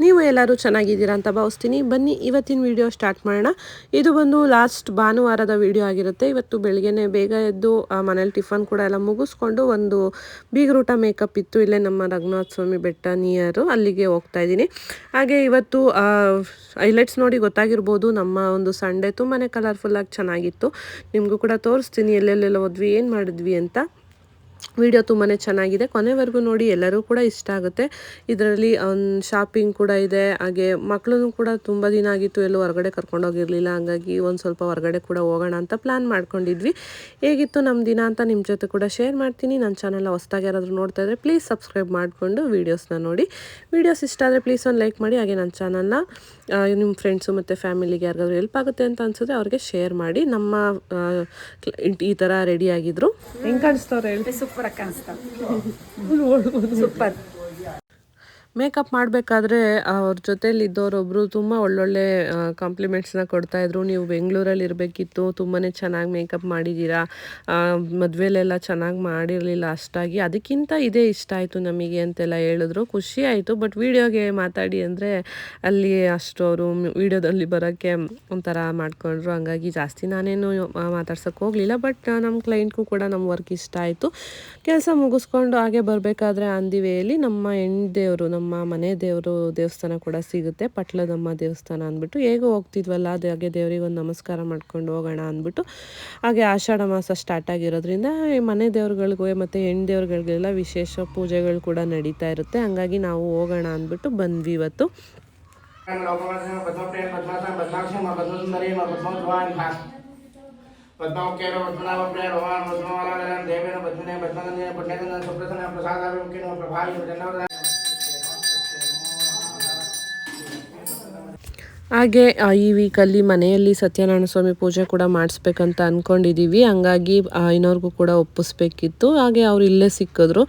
ನೀವು ಎಲ್ಲರೂ ಚೆನ್ನಾಗಿದ್ದೀರಾ ಅಂತ ಭಾವಿಸ್ತೀನಿ. ಬನ್ನಿ, ಇವತ್ತಿನ ವಿಡಿಯೋ ಸ್ಟಾರ್ಟ್ ಮಾಡೋಣ. ಇದು ಬಂದು ಲಾಸ್ಟ್ ಭಾನುವಾರದ ವಿಡಿಯೋ ಆಗಿರುತ್ತೆ. ಇವತ್ತು ಬೆಳಗ್ಗೆನೆ ಬೇಗ ಎದ್ದು ಮನೇಲಿ ಟಿಫನ್ ಕೂಡ ಎಲ್ಲ ಮುಗಿಸ್ಕೊಂಡು ಒಂದು ಬೀಗರೂಟ ಮೇಕಪ್ ಇತ್ತು. ಇಲ್ಲೇ ನಮ್ಮ ರಘುನಾಥ ಸ್ವಾಮಿ ಬೆಟ್ಟ ನಿಯರು ಅಲ್ಲಿಗೆ ಹೋಗ್ತಾ ಇದ್ದೀನಿ. ಹಾಗೆ ಇವತ್ತು ಹೈಲೈಟ್ಸ್ ನೋಡಿ ಗೊತ್ತಾಗಿರ್ಬೋದು. ನಮ್ಮ ಒಂದು ಸಂಡೇ ತುಂಬಾ ಕಲರ್ಫುಲ್ಲಾಗಿ ಚೆನ್ನಾಗಿತ್ತು. ನಿಮಗೂ ಕೂಡ ತೋರಿಸ್ತೀನಿ, ಎಲ್ಲೆಲ್ಲೆಲ್ಲ ಹೋದ್ವಿ, ಏನು ಮಾಡಿದ್ವಿ ಅಂತ. ವಿಡಿಯೋ ತುಂಬಾ ಚೆನ್ನಾಗಿದೆ. ಕೊನೆವರೆಗೂ ನೋಡಿ, ಎಲ್ಲರೂ ಕೂಡ ಇಷ್ಟ ಆಗುತ್ತೆ. ಇದರಲ್ಲಿ ಶಾಪಿಂಗ್ ಕೂಡ ಇದೆ. ಹಾಗೆ ಮಕ್ಕಳೂ ಕೂಡ ತುಂಬ ದಿನ ಆಗಿತ್ತು, ಎಲ್ಲೂ ಹೊರಗಡೆ ಕರ್ಕೊಂಡೋಗಿರಲಿಲ್ಲ ಹಂಗಾಗಿ ಒಂದು ಸ್ವಲ್ಪ ಹೊರಗಡೆ ಕೂಡ ಹೋಗೋಣ ಅಂತ ಪ್ಲ್ಯಾನ್ ಮಾಡ್ಕೊಂಡಿದ್ವಿ. ಹೇಗಿತ್ತು ನಮ್ಮ ದಿನ ಅಂತ ನಿಮ್ಮ ಜೊತೆ ಕೂಡ ಶೇರ್ ಮಾಡ್ತೀನಿ. ನನ್ನ ಚಾನಲ್ ಹೊಸ್ದಾಗಿ ಯಾರಾದರೂ ನೋಡ್ತಾ ಇದ್ದರೆ ಪ್ಲೀಸ್ ಸಬ್ಸ್ಕ್ರೈಬ್ ಮಾಡಿಕೊಂಡು ವೀಡಿಯೋಸ್ನ ನೋಡಿ. ವೀಡಿಯೋಸ್ ಇಷ್ಟ ಆದರೆ ಪ್ಲೀಸ್ ಒಂದು ಲೈಕ್ ಮಾಡಿ. ಹಾಗೆ ನನ್ನ ಚಾನಲ್ನ ನಿಮ್ಮ ಫ್ರೆಂಡ್ಸು ಮತ್ತು ಫ್ಯಾಮಿಲಿಗೆ ಯಾರಿಗಾದ್ರೂ ಹೆಲ್ಪ್ ಆಗುತ್ತೆ ಅಂತ ಅನ್ಸಿದ್ರೆ ಅವ್ರಿಗೆ ಶೇರ್ ಮಾಡಿ. ನಮ್ಮ ಈ ಥರ ರೆಡಿ ಆಗಿದ್ರು. ಹೆಂಗೆ ಕಾಣಿಸ್ತವ್ರೆ ಸೂಪರ್ ಆಗಿ ಕಾಣಿಸ್ತಾವೆ ಸೂಪರ್. ಮೇಕಪ್ ಮಾಡಬೇಕಾದ್ರೆ ಅವ್ರ ಜೊತೇಲಿ ಇದ್ದವರೊಬ್ಬರು ತುಂಬ ಒಳ್ಳೊಳ್ಳೆ ಕಾಂಪ್ಲಿಮೆಂಟ್ಸ್ನ ಕೊಡ್ತಾಯಿದ್ರು ನೀವು ಬೆಂಗಳೂರಲ್ಲಿ ಇರಬೇಕಿತ್ತು ತುಂಬಾ ಚೆನ್ನಾಗಿ ಮೇಕಪ್ ಮಾಡಿದ್ದೀರಾ ಮದುವೆಲೆಲ್ಲ ಚೆನ್ನಾಗಿ ಮಾಡಿರಲಿಲ್ಲ ಅಷ್ಟಾಗಿ. ಅದಕ್ಕಿಂತ ಇದೇ ಇಷ್ಟ ಆಯಿತು ನಮಗೆ ಅಂತೆಲ್ಲ ಹೇಳಿದ್ರು. ಖುಷಿ ಆಯಿತು. ಬಟ್ ವೀಡಿಯೋಗೆ ಮಾತಾಡಿ ಅಂದರೆ ಅಲ್ಲಿ ಅಷ್ಟು ಅವರು ವೀಡಿಯೋದಲ್ಲಿ ಬರೋಕ್ಕೆ ಒಂಥರ ಮಾಡ್ಕೊಂಡ್ರು. ಹಂಗಾಗಿ ಜಾಸ್ತಿ ನಾನೇನು ಮಾತಾಡ್ಸೋಕ್ಕೆ ಹೋಗಲಿಲ್ಲ. ಬಟ್ ನಮ್ಮ ಕ್ಲೈಂಟ್ಗೂ ಕೂಡ ನಮ್ಮ ವರ್ಕ್ ಇಷ್ಟ ಆಯಿತು. ಕೆಲಸ ಮುಗಿಸ್ಕೊಂಡು ಹಾಗೆ ಬರಬೇಕಾದ್ರೆ ಅಂದಿವೆಯಲ್ಲಿ ನಮ್ಮ ಹೆಣ್ದೇವರು ನಮ್ಮ ನಮ್ಮ ಮನೆ ದೇವರು ದೇವಸ್ಥಾನ ಕೂಡ ಸಿಗುತ್ತೆ. ಪಟ್ಲದಮ್ಮ ದೇವಸ್ಥಾನ ಅಂದ್ಬಿಟ್ಟು ಹೇಗೋ ಹೋಗ್ತಿದ್ವಲ್ಲ, ಅದು ಹಾಗೆ ದೇವರಿಗೆ ಒಂದು ನಮಸ್ಕಾರ ಮಾಡ್ಕೊಂಡು ಹೋಗೋಣ ಅಂದ್ಬಿಟ್ಟು ಹಾಗೆ ಆಷಾಢ ಮಾಸ ಸ್ಟಾರ್ಟ್ ಆಗಿರೋದ್ರಿಂದ ಮನೆ ದೇವ್ರುಗಳಿಗೂ ಮತ್ತು ಹೆಣ್ಣು ದೇವ್ರುಗಳಿಗೆಲ್ಲ ವಿಶೇಷ ಪೂಜೆಗಳು ಕೂಡ ನಡೀತಾ ಇರುತ್ತೆ. ಹಂಗಾಗಿ ನಾವು ಹೋಗೋಣ ಅಂದ್ಬಿಟ್ಟು ಬಂದ್ವಿ ಇವತ್ತು. ಪದ್ಮಾಖ್ಯೇನ ಪದ್ಮನಾಭಪ್ರಿಯ ಭಗವಾನ್ ಪದ್ಮವಾಲಾಧರನ್ ದೇವೇನ ಪದ್ಮನೇ ಪದ್ಮಗಂಧೇನ ಪುಣ್ಯಗಂಧ ಸುಪ್ರಸನ್ನ ಪ್ರಸಾದಾಭಿಮುಖೇನ ಪ್ರಭಾವಿ ಜನವರ ಹಾಗೆ ಈ ವೀಕಲ್ಲಿ ಮನೆಯಲ್ಲಿ ಸತ್ಯನಾರಾಯಣ ಸ್ವಾಮಿ ಪೂಜೆ ಕೂಡ ಮಾಡಿಸ್ಬೇಕಂತ ಅಂದ್ಕೊಂಡಿದ್ದೀವಿ ಹಂಗಾಗಿ ಇನ್ನೋರ್ಗೂ ಕೂಡ ಒಪ್ಪಿಸ್ಬೇಕಿತ್ತು. ಹಾಗೆ ಅವ್ರು ಇಲ್ಲೇ ಸಿಕ್ಕಿದ್ರು.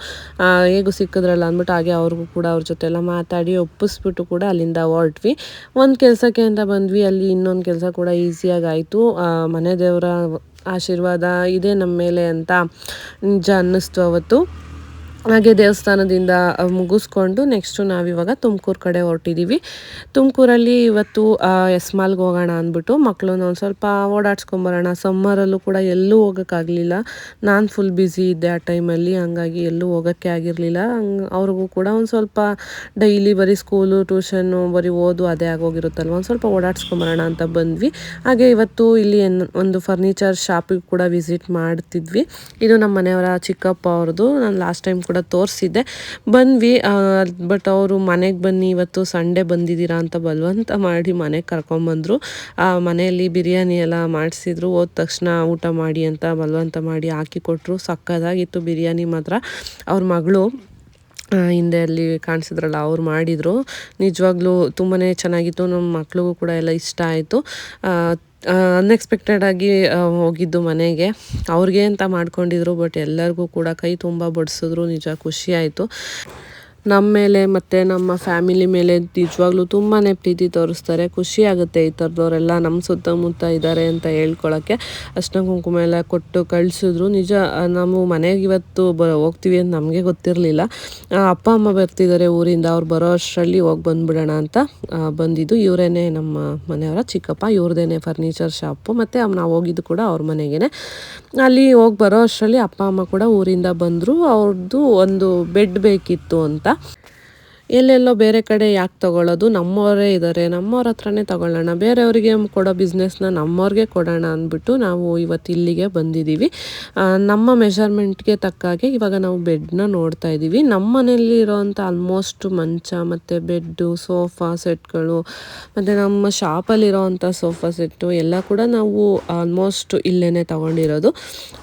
ಹೇಗೂ ಸಿಕ್ಕಿದ್ರಲ್ಲ ಅಂದ್ಬಿಟ್ಟು ಹಾಗೆ ಅವ್ರಿಗೂ ಕೂಡ ಅವ್ರ ಜೊತೆ ಎಲ್ಲ ಮಾತಾಡಿ ಒಪ್ಪಿಸ್ಬಿಟ್ಟು ಕೂಡ ಅಲ್ಲಿಂದ ಹೊರಟ್ವಿ. ಒಂದು ಕೆಲಸಕ್ಕೆ ಅಂತ ಬಂದ್ವಿ. ಅಲ್ಲಿ ಇನ್ನೊಂದು ಕೆಲಸ ಕೂಡ ಈಸಿಯಾಗಿ ಆಯಿತು. ಮನೆ ದೇವರ ಆಶೀರ್ವಾದ ಇದೆ ನಮ್ಮ ಮೇಲೆ ಅಂತ ನಿಜ ಅನ್ನಿಸ್ತು ಅವತ್ತು. ಹಾಗೆ ದೇವಸ್ಥಾನದಿಂದ ಮುಗಿಸ್ಕೊಂಡು ನೆಕ್ಸ್ಟು ನಾವಿವಾಗ ತುಮಕೂರು ಕಡೆ ಹೊರಟಿದ್ದೀವಿ ತುಮಕೂರಲ್ಲಿ ಇವತ್ತು ಎಸ್ ಮಾಲ್ಗೆ ಹೋಗೋಣ ಅಂದ್ಬಿಟ್ಟು ಮಕ್ಕಳನ್ನ ಒಂದು ಸ್ವಲ್ಪ ಓಡಾಡ್ಸ್ಕೊಂಬರೋಣ. ಸಮ್ಮರಲ್ಲೂ ಕೂಡ ಎಲ್ಲೂ ಹೋಗೋಕ್ಕಾಗಲಿಲ್ಲ. ನಾನು ಫುಲ್ ಬ್ಯುಸಿ ಇದ್ದೆ ಆ ಟೈಮಲ್ಲಿ ಹಂಗಾಗಿ ಎಲ್ಲೂ ಹೋಗೋಕ್ಕೆ ಆಗಿರಲಿಲ್ಲ. ಹಂಗೆ, ಅವ್ರಿಗೂ ಕೂಡ ಒಂದು ಸ್ವಲ್ಪ ಡೈಲಿ ಬರೀ ಸ್ಕೂಲು ಟ್ಯೂಷನ್ನು ಬರೀ ಓದು ಅದೇ ಆಗೋಗಿರುತ್ತಲ್ವ? ಒಂದು ಸ್ವಲ್ಪ ಓಡಾಡ್ಸ್ಕೊಂಬರೋಣ ಅಂತ ಬಂದ್ವಿ. ಹಾಗೆ ಇವತ್ತು ಇಲ್ಲಿ ಒಂದು ಫರ್ನಿಚರ್ ಶಾಪಿಗೆ ಕೂಡ ವಿಸಿಟ್ ಮಾಡ್ತಿದ್ವಿ. ಇದು ನಮ್ಮ ಮನೆಯವರ ಚಿಕ್ಕಪ್ಪ ಅವ್ರದ್ದು. ನಾನು ಲಾಸ್ಟ್ ಟೈಮ್ ತೋರಿಸಿದ್ದೆ. ಬಂದ್ವಿ ಬಟ್ ಅವರು ಮನೆಗೆ ಬನ್ನಿ, ಇವತ್ತು ಸಂಡೇ ಬಂದಿದ್ದೀರಾ ಅಂತ ಬಲವಂತ ಮಾಡಿ ಮನೆಗೆ ಕರ್ಕೊಂಬಂದರು ಮನೆಯಲ್ಲಿ ಬಿರಿಯಾನಿ ಎಲ್ಲ ಮಾಡಿಸಿದ್ರು, ಹೋದ ತಕ್ಷಣ ಊಟ ಮಾಡಿ ಅಂತ ಬಲವಂತ ಮಾಡಿ ಹಾಕಿ ಕೊಟ್ಟರು ಸಕ್ಕದಾಗಿತ್ತು ಬಿರಿಯಾನಿ ಮಾತ್ರ. ಅವ್ರ ಮಗಳು ಹಿಂದೆ ಅಲ್ಲಿ ಕಾಣಿಸಿದ್ರಲ್ಲ, ಅವ್ರು ಮಾಡಿದರು. ನಿಜವಾಗ್ಲೂ ತುಂಬಾ ಚೆನ್ನಾಗಿತ್ತು. ನಮ್ಮ ಮಕ್ಳಿಗೂ ಕೂಡ ಎಲ್ಲ ಇಷ್ಟ ಆಯಿತು. ಅನ್ಎಕ್ಸ್ಪೆಕ್ಟೆಡ್ ಆಗಿ ಹೋಗಿದ್ದು ಮನೆಗೆ. ಅವ್ರಿಗೆ ಅಂತ ಮಾಡ್ಕೊಂಡಿದ್ರು ಬಟ್ ಎಲ್ಲರಿಗೂ ಕೂಡ ಕೈ ತುಂಬ ಬಡಿಸಿದ್ರು. ನಿಜ, ಖುಷಿ ಆಯಿತು. ನಮ್ಮ ಮೇಲೆ ಮತ್ತು ನಮ್ಮ ಫ್ಯಾಮಿಲಿ ಮೇಲೆ ನಿಜವಾಗ್ಲೂ ತುಂಬಾ ಪ್ರೀತಿ ತೋರಿಸ್ತಾರೆ. ಖುಷಿ ಆಗುತ್ತೆ ಈ ಥರದವರೆಲ್ಲ ನಮ್ಮ ಸುತ್ತಮುತ್ತ ಇದ್ದಾರೆ ಅಂತ ಹೇಳ್ಕೊಳಕ್ಕೆ. ಅಷ್ಟನ ಕುಂಕುಮ ಎಲ್ಲ ಕೊಟ್ಟು ಕಳಿಸಿದ್ರು. ನಿಜ ನಾವು ಮನೆಗೆ ಇವತ್ತು ಬ, ಹೋಗ್ತೀವಿ ಅಂತ ನಮಗೆ ಗೊತ್ತಿರಲಿಲ್ಲ. ಅಪ್ಪ, ಅಮ್ಮ ಬರ್ತಿದ್ದಾರೆ ಊರಿಂದ. ಅವ್ರು ಬರೋ ಅಷ್ಟರಲ್ಲಿ ಹೋಗಿ ಬಂದುಬಿಡೋಣ ಅಂತ ಬಂದಿದ್ದು. ಇವರೇನೆ ನಮ್ಮ ಮನೆಯವರ ಚಿಕ್ಕಪ್ಪ. ಇವ್ರದೇನೆ ಫರ್ನಿಚರ್ ಶಾಪು ಮತ್ತು ನಾವು ಹೋಗಿದ್ದು ಕೂಡ ಅವ್ರ ಮನೆಗೇ ಅಲ್ಲಿ ಹೋಗಿ ಬರೋ ಅಷ್ಟರಲ್ಲಿ ಅಪ್ಪ, ಅಮ್ಮ ಕೂಡ ಊರಿಂದ ಬಂದರು. ಅವ್ರದ್ದು ಒಂದು ಬೆಡ್ ಬೇಕಿತ್ತು ಅಂತ. ಎಲ್ಲೆಲ್ಲೋ ಬೇರೆ ಕಡೆ ಯಾಕೆ ತೊಗೊಳ್ಳೋದು ನಮ್ಮವರೇ ಇದ್ದಾರೆ ನಮ್ಮವ್ರ ಹತ್ರನೇ ತೊಗೊಳ್ಳೋಣ. ಬೇರೆಯವ್ರಿಗೆ ಕೊಡೋ ಬಿಸ್ನೆಸ್ನ ನಮ್ಮವ್ರಿಗೆ ಕೊಡೋಣ ಅಂದ್ಬಿಟ್ಟು ನಾವು ಇವತ್ತು ಇಲ್ಲಿಗೆ ಬಂದಿದ್ದೀವಿ. ನಮ್ಮ ಮೆಷರ್ಮೆಂಟ್ಗೆ ತಕ್ಕಾಗೆ ಇವಾಗ ನಾವು ಬೆಡ್ನ ನೋಡ್ತಾ ಇದ್ದೀವಿ. ನಮ್ಮ ಮನೆಯಲ್ಲಿ ಇರೋವಂಥ ಆಲ್ಮೋಸ್ಟ್ ಮಂಚ ಮತ್ತು ಬೆಡ್ಡು ಸೋಫಾ ಸೆಟ್ಗಳು ಮತ್ತು ನಮ್ಮ ಶಾಪಲ್ಲಿರೋವಂಥ ಸೋಫಾ ಸೆಟ್ಟು ಎಲ್ಲ ಕೂಡ ನಾವು ಆಲ್ಮೋಸ್ಟ್ ಇಲ್ಲೇ ತೊಗೊಂಡಿರೋದು.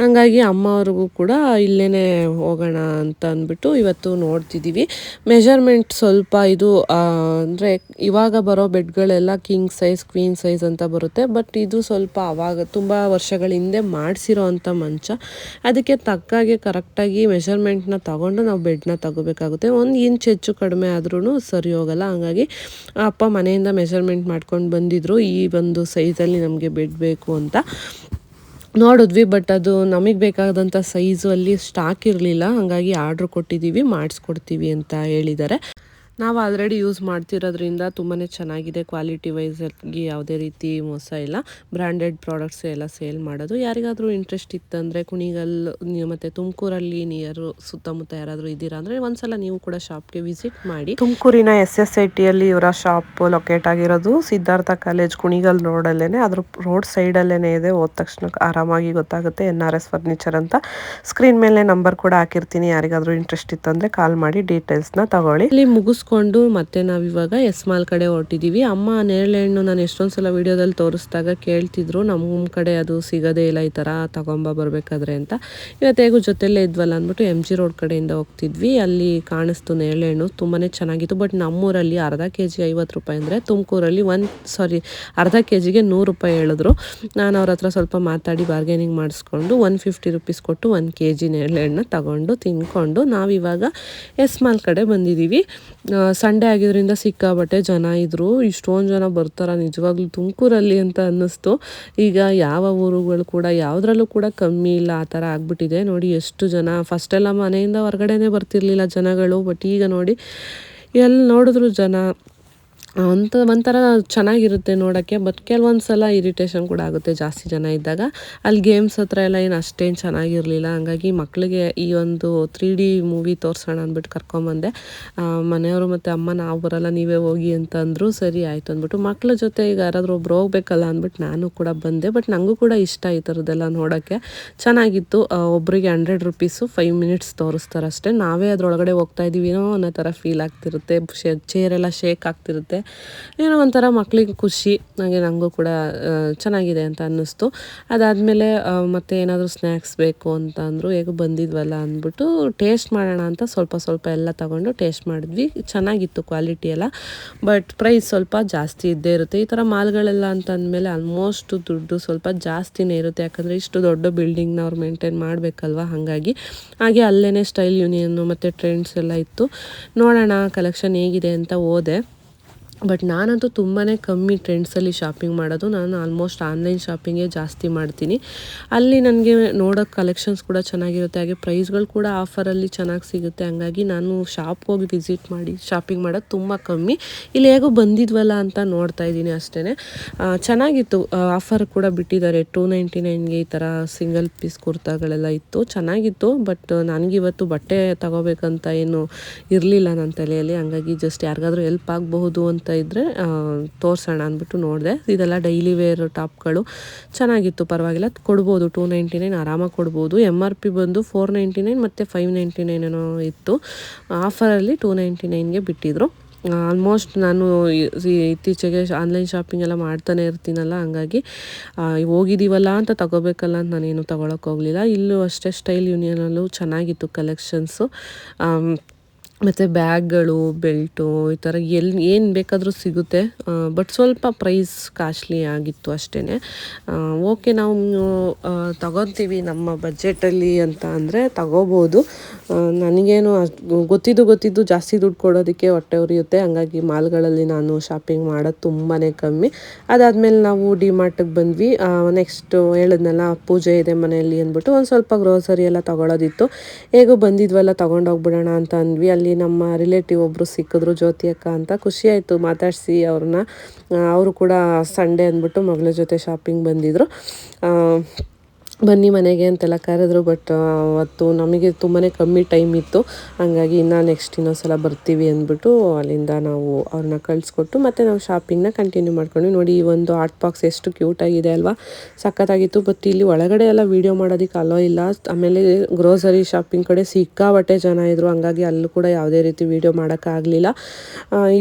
ಹಾಗಾಗಿ ಅಮ್ಮವ್ರಿಗೂ ಕೂಡ ಇಲ್ಲೇ ಹೋಗೋಣ ಅಂತ ಅಂದ್ಬಿಟ್ಟು ಇವತ್ತು ನೋಡ್ತಿದ್ದೀವಿ. ಮೆಷರ್ಮೆಂಟ್ ಸ್ವಲ್ಪ ಇದು ಅಂದರೆ ಇವಾಗ ಬರೋ ಬೆಡ್ಗಳೆಲ್ಲ ಕಿಂಗ್ ಸೈಜ್, ಕ್ವೀನ್ ಸೈಜ್ ಅಂತ ಬರುತ್ತೆ. ಬಟ್ ಇದು ಸ್ವಲ್ಪ ಅವಾಗ, ತುಂಬ ವರ್ಷಗಳ ಹಿಂದೆ ಮಾಡಿಸಿರೋ ಅಂಥ ಮಂಚ. ಅದಕ್ಕೆ ತಕ್ಕಾಗೆ ಕರೆಕ್ಟಾಗಿ ಮೆಷರ್ಮೆಂಟ್ನ ತಗೊಂಡು ನಾವು ಬೆಡ್ನ ತಗೋಬೇಕಾಗುತ್ತೆ. ಒಂದು ಇಂಚ್ ಹೆಚ್ಚು ಕಡಿಮೆ ಆದ್ರೂ ಸರಿ ಹೋಗಲ್ಲ. ಹಾಗಾಗಿ ಅಪ್ಪ ಮನೆಯಿಂದ ಮೆಷರ್ಮೆಂಟ್ ಮಾಡ್ಕೊಂಡು ಬಂದಿದ್ರು, ಈ ಒಂದು ಸೈಜಲ್ಲಿ ನಮಗೆ ಬೆಡ್ ಬೇಕು ಅಂತ. ನೋಡಿದ್ವಿ, ಬಟ್ ಅದು ನಮಗೆ ಬೇಕಾದಂಥ ಸೈಜು ಅಲ್ಲಿ ಸ್ಟಾಕ್ ಇರಲಿಲ್ಲ. ಹಾಗಾಗಿ ಆರ್ಡ್ರ್ ಕೊಟ್ಟಿದ್ದೀವಿ ಮಾಡಿಸ್ಕೊಡ್ತೀವಿ ಅಂತ ಹೇಳಿದ್ದಾರೆ. ನಾವು ಆಲ್ರೆಡಿ ಯೂಸ್ ಮಾಡ್ತಿರೋದ್ರಿಂದ ತುಂಬಾ ಚೆನ್ನಾಗಿದೆ ಕ್ವಾಲಿಟಿ ವೈಸ್ ಆಗಿ ಯಾವುದೇ ರೀತಿ ಮೋಸ ಇಲ್ಲ. ಬ್ರ್ಯಾಂಡೆಡ್ ಪ್ರಾಡಕ್ಟ್ಸ್ ಎಲ್ಲ ಸೇಲ್ ಮಾಡೋದು. ಯಾರಿಗಾದರೂ ಇಂಟ್ರೆಸ್ಟ್ ಇತ್ತಂದರೆ ಕುಣಿಗಲ್ ಮತ್ತು ತುಮಕೂರಲ್ಲಿ ನಿಯರು ಸುತ್ತಮುತ್ತ ಯಾರಾದರೂ ಇದ್ದೀರಾ ಅಂದರೆ ಒಂದ್ಸಲ ನೀವು ಕೂಡ ಶಾಪ್ಗೆ ವಿಸಿಟ್ ಮಾಡಿ. ತುಮಕೂರಿನ ಎಸ್ ಎಸ್ ಐ ಟಿಯಲ್ಲಿ ಇವರ ಶಾಪ್ ಲೊಕೇಟ್ ಆಗಿರೋದು. ಸಿದ್ಧಾರ್ಥ ಕಾಲೇಜ್ ಕುಣಿಗಲ್ ರೋಡಲ್ಲೇ ಅದ್ರ ರೋಡ್ ಸೈಡಲ್ಲೇ ಇದೆ. ಹೋದ ತಕ್ಷಣ ಆರಾಮಾಗಿ ಗೊತ್ತಾಗುತ್ತೆ. ಎನ್ ಆರ್ ಎಸ್ ಫರ್ನಿಚರ್ ಅಂತ. ಸ್ಕ್ರೀನ್ ಮೇಲೆ ನಂಬರ್ ಕೂಡ ಹಾಕಿರ್ತೀನಿ. ಯಾರಿಗಾದ್ರೂ ಇಂಟ್ರೆಸ್ಟ್ ಇತ್ತಂದ್ರೆ ಕಾಲ್ ಮಾಡಿ ಡೀಟೇಲ್ಸ್ನ ತಗೊಳ್ಳಿ. ಇಲ್ಲಿ ಮುಗಿಸ್ಕೊಂಡು ಮತ್ತೆ ನಾವಿವಾಗ ಎಸ್ ಮಾಲ್ ಕಡೆ ಹೊರಟಿದ್ದೀವಿ ಅಮ್ಮ ನೇರಳೆ ಹಣ್ಣು ನಾನು ಎಷ್ಟೊಂದು ಸಲ ವಿಡಿಯೋದಲ್ಲಿ ತೋರಿಸಿದಾಗ ಕೇಳ್ತಿದ್ರು ನಮ್ಮ ಕಡೆ ಅದು ಸಿಗೋದೇ ಇಲ್ಲ, ಈ ಥರ ತಗೊಂಬ ಬರಬೇಕಾದ್ರೆ ಅಂತ. ಇವತ್ತು ಹೇಗೂ ಜೊತೆಲ್ಲೇ ಇದ್ವಲ್ಲ ಅಂದ್ಬಿಟ್ಟು ಎಂ ಜಿ ರೋಡ್ ಕಡೆಯಿಂದ ಹೋಗ್ತಿದ್ವಿ. ಅಲ್ಲಿ ಕಾಣಿಸ್ತು ನೇರಳೆ ಹಣ್ಣು ತುಂಬಾ ಚೆನ್ನಾಗಿತ್ತು. ಬಟ್ ನಮ್ಮೂರಲ್ಲಿ ಅರ್ಧ ಕೆ ಜಿ ಐವತ್ತು ರೂಪಾಯಿ ಅಂದರೆ ತುಮಕೂರಲ್ಲಿ ಒಂದು ಸಾರಿ ಅರ್ಧ ಕೆ ಜಿಗೆ ನೂರು ರೂಪಾಯಿ ಹೇಳಿದ್ರು. ನಾನು ಅವ್ರ ಹತ್ರ ಸ್ವಲ್ಪ ಮಾತಾಡಿ ಬಾರ್ಗೇನಿಂಗ್ ಮಾಡಿಸ್ಕೊಂಡು ಒನ್ ಫಿಫ್ಟಿ ರುಪೀಸ್ ಕೊಟ್ಟು ಒಂದು ಕೆ ಜಿ ನೇರಳೆ ಹಣ್ಣು ತಗೊಂಡು ತಿನ್ಕೊಂಡು ನಾವಿವಾಗ ಎಸ್ ಮಾಲ್ ಕಡೆ ಬಂದಿದ್ದೀವಿ ಸಂಡೇ ಆಗಿದ್ದರಿಂದ ಸಿಕ್ಕಾಬಟ್ಟೆ ಜನ ಇದ್ದರು ಇಷ್ಟೊಂದು ಜನ ಬರ್ತಾರ. ನಿಜವಾಗ್ಲೂ ತುಮಕೂರಲ್ಲಿ ಅಂತ ಅನ್ನಿಸ್ತು. ಈಗ ಯಾವ ಊರುಗಳು ಕೂಡ ಯಾವುದ್ರಲ್ಲೂ ಕೂಡ ಕಮ್ಮಿ ಇಲ್ಲ, ಆ ಥರ ಆಗ್ಬಿಟ್ಟಿದೆ. ನೋಡಿ, ಎಷ್ಟು ಜನ ಫಸ್ಟೆಲ್ಲ ಮನೆಯಿಂದ ಹೊರಗಡೆನೇ ಬರ್ತಿರ್ಲಿಲ್ಲ ಜನಗಳು. ಬಟ್ ಈಗ ನೋಡಿ ಎಲ್ಲಿ ನೋಡಿದ್ರು ಜನ ಒಂಥ ಒಂಥರ ಚೆನ್ನಾಗಿರುತ್ತೆ ನೋಡೋಕ್ಕೆ ಬಟ್ ಕೆಲವೊಂದು ಸಲ ಇರಿಟೇಷನ್ ಕೂಡ ಆಗುತ್ತೆ ಜಾಸ್ತಿ ಜನ ಇದ್ದಾಗ. ಅಲ್ಲಿ ಗೇಮ್ಸ್ ಹತ್ರ ಎಲ್ಲ ಏನು ಅಷ್ಟೇನು ಚೆನ್ನಾಗಿರಲಿಲ್ಲ. ಹಂಗಾಗಿ ಮಕ್ಕಳಿಗೆ ಈ ಒಂದು ತ್ರೀ ಡಿ ಮೂವಿ ತೋರಿಸೋಣ ಅಂದ್ಬಿಟ್ಟು ಕರ್ಕೊಂಬಂದೆ. ಮನೆಯವರು ಮತ್ತು ಅಮ್ಮ, ನಾವು ಬರಲ್ಲ, ನೀವೇ ಹೋಗಿ ಅಂತ ಅಂದರು, ಸರಿ ಆಯಿತು ಅಂದ್ಬಿಟ್ಟು. ಮಕ್ಕಳ ಜೊತೆ ಈಗ ಯಾರಾದರೂ ಒಬ್ರು ಹೋಗ್ಬೇಕಲ್ಲ ಅಂದ್ಬಿಟ್ಟು ನಾನು ಕೂಡ ಬಂದೆ. ಬಟ್ ನನಗೂ ಕೂಡ ಇಷ್ಟ ಈ ಥರದ್ದೆಲ್ಲ ನೋಡೋಕ್ಕೆ. ಚೆನ್ನಾಗಿತ್ತು. ಒಬ್ಬರಿಗೆ ಹಂಡ್ರೆಡ್ ರುಪೀಸು ಫೈವ್ ಮಿನಿಟ್ಸ್ ತೋರಿಸ್ತಾರಷ್ಟೇ. ನಾವೇ ಅದರೊಳಗಡೆ ಹೋಗ್ತಾ ಇದೀವಿನೋ ಅನ್ನೋ ಥರ ಫೀಲ್ ಆಗ್ತಿರುತ್ತೆ. ಶೇ ಚೇರೆಲ್ಲ ಶೇಕ್ ಆಗ್ತಿರುತ್ತೆ. ಏನೋ ಒಂಥರ ಮಕ್ಕಳಿಗೆ ಖುಷಿ, ಹಾಗೆ ನನಗೂ ಕೂಡ ಚೆನ್ನಾಗಿದೆ ಅಂತ ಅನ್ನಿಸ್ತು. ಅದಾದಮೇಲೆ ಮತ್ತೆ ಏನಾದರೂ ಸ್ನ್ಯಾಕ್ಸ್ ಬೇಕು ಅಂತ ಅಂದರು, ಹೇಗೋ ಬಂದಿದ್ವಲ್ಲ ಅಂದ್ಬಿಟ್ಟು ಟೇಸ್ಟ್ ಮಾಡೋಣ ಅಂತ ಸ್ವಲ್ಪ ಸ್ವಲ್ಪ ಎಲ್ಲ ತಗೊಂಡು ಟೇಸ್ಟ್ ಮಾಡಿದ್ವಿ. ಚೆನ್ನಾಗಿತ್ತು ಕ್ವಾಲಿಟಿ ಎಲ್ಲ, ಬಟ್ ಪ್ರೈಸ್ ಸ್ವಲ್ಪ ಜಾಸ್ತಿ ಇದ್ದೇ ಇರುತ್ತೆ. ಈ ಥರ ಮಾಲ್ಗಳೆಲ್ಲ ಅಂತ ಅಂದಮೇಲೆ ಆಲ್ಮೋಸ್ಟ್ ದುಡ್ಡು ಸ್ವಲ್ಪ ಜಾಸ್ತಿನೇ ಇರುತ್ತೆ. ಯಾಕಂದರೆ ಇಷ್ಟು ದೊಡ್ಡ ಬಿಲ್ಡಿಂಗ್ನ ಅವ್ರು ಮೇಂಟೈನ್ ಮಾಡಬೇಕಲ್ವ ಹಾಗಾಗಿ. ಹಾಗೆ ಅಲ್ಲೇ ಸ್ಟೈಲ್ ಯೂನಿಯನ್ನು ಮತ್ತು ಟ್ರೆಂಡ್ಸ್ ಎಲ್ಲ ಇತ್ತು. ನೋಡೋಣ, ಕಲೆಕ್ಷನ್ ಹೇಗಿದೆ ಅಂತ ಹೋದೆ. ಬಟ್ ನಾನಂತೂ ತುಂಬಾ ಕಮ್ಮಿ ಟ್ರೆಂಡ್ಸಲ್ಲಿ ಶಾಪಿಂಗ್ ಮಾಡೋದು. ನಾನು ಆಲ್ಮೋಸ್ಟ್ ಆನ್ಲೈನ್ ಶಾಪಿಂಗೇ ಜಾಸ್ತಿ ಮಾಡ್ತೀನಿ. ಅಲ್ಲಿ ನನಗೆ ನೋಡೋಕ್ಕೆ ಕಲೆಕ್ಷನ್ಸ್ ಕೂಡ ಚೆನ್ನಾಗಿರುತ್ತೆ. ಹಾಗೆ ಪ್ರೈಸ್ಗಳು ಕೂಡ ಆಫರಲ್ಲಿ ಚೆನ್ನಾಗಿ ಸಿಗುತ್ತೆ. ಹಂಗಾಗಿ ನಾನು ಶಾಪ್ ಹೋಗಿ ವಿಸಿಟ್ ಮಾಡಿ ಶಾಪಿಂಗ್ ಮಾಡೋದು ತುಂಬ ಕಮ್ಮಿ. ಇಲ್ಲಿ ಹೇಗೋ ಬಂದಿದ್ವಲ್ಲ ಅಂತ ನೋಡ್ತಾ ಇದ್ದೀನಿ ಅಷ್ಟೇ ಚೆನ್ನಾಗಿತ್ತು. ಆಫರ್ ಕೂಡ ಬಿಟ್ಟಿದ್ದಾರೆ. ಟೂ ನೈಂಟಿ ನೈನ್ಗೆ ಈ ಥರ ಸಿಂಗಲ್ ಪೀಸ್ ಕುರ್ತಾಗಳೆಲ್ಲ ಇತ್ತು. ಚೆನ್ನಾಗಿತ್ತು. ಬಟ್ ನನಗಿವತ್ತು ಬಟ್ಟೆ ತಗೋಬೇಕಂತ ಏನು ಇರಲಿಲ್ಲ ನನ್ನ ತಲೆಯಲ್ಲಿ. ಹಂಗಾಗಿ ಜಸ್ಟ್ ಯಾರಿಗಾದ್ರೂ ಹೆಲ್ಪ್ ಆಗಬಹುದು ಅಂತ ಇದ್ದರೆ ತೋರಿಸೋಣ ಅಂದ್ಬಿಟ್ಟು ನೋಡಿದೆ. ಇದೆಲ್ಲ ಡೈಲಿ ವೇರ್ ಟಾಪ್ಗಳು. ಚೆನ್ನಾಗಿತ್ತು, ಪರವಾಗಿಲ್ಲ. ಕೊಡ್ಬೋದು ಟೂ ನೈಂಟಿ ನೈನ್ ಆರಾಮಾಗಿ ಕೊಡ್ಬೋದು. ಎಂ ಆರ್ ಪಿ ಬಂದು ಫೋರ್ ನೈಂಟಿ ನೈನ್ ಮತ್ತು ಫೈವ್ ನೈಂಟಿ ನೈನ್ ಏನೋ ಇತ್ತು. ಆಫರಲ್ಲಿ ಟೂ ನೈಂಟಿ ನೈನ್ಗೆ ಬಿಟ್ಟಿದ್ರು. ಆಲ್ಮೋಸ್ಟ್ ನಾನು ಇತ್ತೀಚೆಗೆ ಆನ್ಲೈನ್ ಶಾಪಿಂಗ್ ಎಲ್ಲ ಮಾಡ್ತಾನೆ ಇರ್ತೀನಲ್ಲ, ಹಂಗಾಗಿ ಹೋಗಿದ್ದೀವಲ್ಲ ಅಂತ ತಗೋಬೇಕಲ್ಲ ಅಂತ ನಾನೇನು ತಗೊಳಕ್ಕೆ ಹೋಗಲಿಲ್ಲ. ಇಲ್ಲೂ ಅಷ್ಟೇ ಸ್ಟೈಲ್ ಯೂನಿಯನಲ್ಲೂ ಚೆನ್ನಾಗಿತ್ತು ಕಲೆಕ್ಷನ್ಸು ಮತ್ತು ಬ್ಯಾಗ್ಗಳು, ಬೆಲ್ಟು ಈ ಥರ ಎಲ್ಲಿ ಏನು ಬೇಕಾದರೂ ಸಿಗುತ್ತೆ. ಬಟ್ ಸ್ವಲ್ಪ ಪ್ರೈಸ್ ಕಾಸ್ಟ್ಲಿ ಆಗಿತ್ತು ಅಷ್ಟೇ ಓಕೆ ನಾವು ತಗೊತೀವಿ ನಮ್ಮ ಬಜೆಟಲ್ಲಿ ಅಂತ ಅಂದರೆ ತಗೋಬೋದು. ನನಗೇನು ಗೊತ್ತಿದ್ದು ಗೊತ್ತಿದ್ದು ಜಾಸ್ತಿ ದುಡ್ಡು ಕೊಡೋದಕ್ಕೆ ಹೊಟ್ಟೆ ಉರಿಯುತ್ತೆ. ಹಂಗಾಗಿ ಮಾಲ್ಗಳಲ್ಲಿ ನಾನು ಶಾಪಿಂಗ್ ಮಾಡೋದು ತುಂಬಾ ಕಮ್ಮಿ. ಅದಾದಮೇಲೆ ನಾವು ಡಿ ಮಾರ್ಟಿಗೆ ಬಂದ್ವಿ. ನೆಕ್ಸ್ಟ್ ಹೇಳಿದ್ನಲ್ಲ, ಪೂಜೆ ಇದೆ ಮನೆಯಲ್ಲಿ ಅಂದ್ಬಿಟ್ಟು ಒಂದು ಸ್ವಲ್ಪ ಗ್ರೋಸರಿ ಎಲ್ಲ ತಗೊಳ್ಳೋದಿತ್ತು ಹೇಗೂ ಬಂದಿದ್ವಲ್ಲ, ತೊಗೊಂಡೋಗ್ಬಿಡೋಣ ಅಂತ ಅಂದ್ವಿ. ಅಲ್ಲಿ ನಮ್ಮ ರಿಲೇಟಿವ್ ಒಬ್ಬರು ಸಿಕ್ಕಿದ್ರು, ಜ್ಯೋತಿ ಅಕ್ಕ ಅಂತ. ಖುಷಿ ಆಯಿತು ಮಾತಾಡಿಸಿ ಅವ್ರನ್ನ. ಅವರು ಕೂಡ ಸಂಡೇ ಅಂದ್ಬಿಟ್ಟು ಮಗಳ ಜೊತೆ ಶಾಪಿಂಗ್ ಬಂದಿದ್ದರು ಬನ್ನಿ ಮನೆಗೆ ಅಂತೆಲ್ಲ ಕರೆದ್ರು ಬಟ್ ಅವತ್ತು ನಮಗೆ ತುಂಬಾ ಕಮ್ಮಿ ಟೈಮ್ ಇತ್ತು. ಹಂಗಾಗಿ ಇನ್ನು ನೆಕ್ಸ್ಟ್ ಇನ್ನೊಂದು ಸಲ ಬರ್ತೀವಿ ಅಂದ್ಬಿಟ್ಟು ಅಲ್ಲಿಂದ ನಾವು ಅವ್ರನ್ನ ಕಳಿಸ್ಕೊಟ್ಟು ಮತ್ತು ನಾವು ಶಾಪಿಂಗ್ನ ಕಂಟಿನ್ಯೂ ಮಾಡ್ಕೊಂಡ್ವಿ ನೋಡಿ ಈ ಒಂದು ಆರ್ಟ್ ಬಾಕ್ಸ್ ಎಷ್ಟು ಕ್ಯೂಟಾಗಿದೆ ಅಲ್ವಾ. ಸಖತ್ತಾಗಿತ್ತು ಬಟ್ ಇಲ್ಲಿ ಒಳಗಡೆ ಎಲ್ಲ ವೀಡಿಯೋ ಮಾಡೋದಕ್ಕೆ ಅಲೋ ಇಲ್ಲ. ಆಮೇಲೆ ಗ್ರೋಸರಿ ಶಾಪಿಂಗ್ ಕಡೆ ಸಿಕ್ಕಾಬಟ್ಟೆ ಜನ ಇದ್ದರು ಹಂಗಾಗಿ ಅಲ್ಲೂ ಕೂಡ ಯಾವುದೇ ರೀತಿ ವೀಡಿಯೋ ಮಾಡೋಕ್ಕಾಗಲಿಲ್ಲ.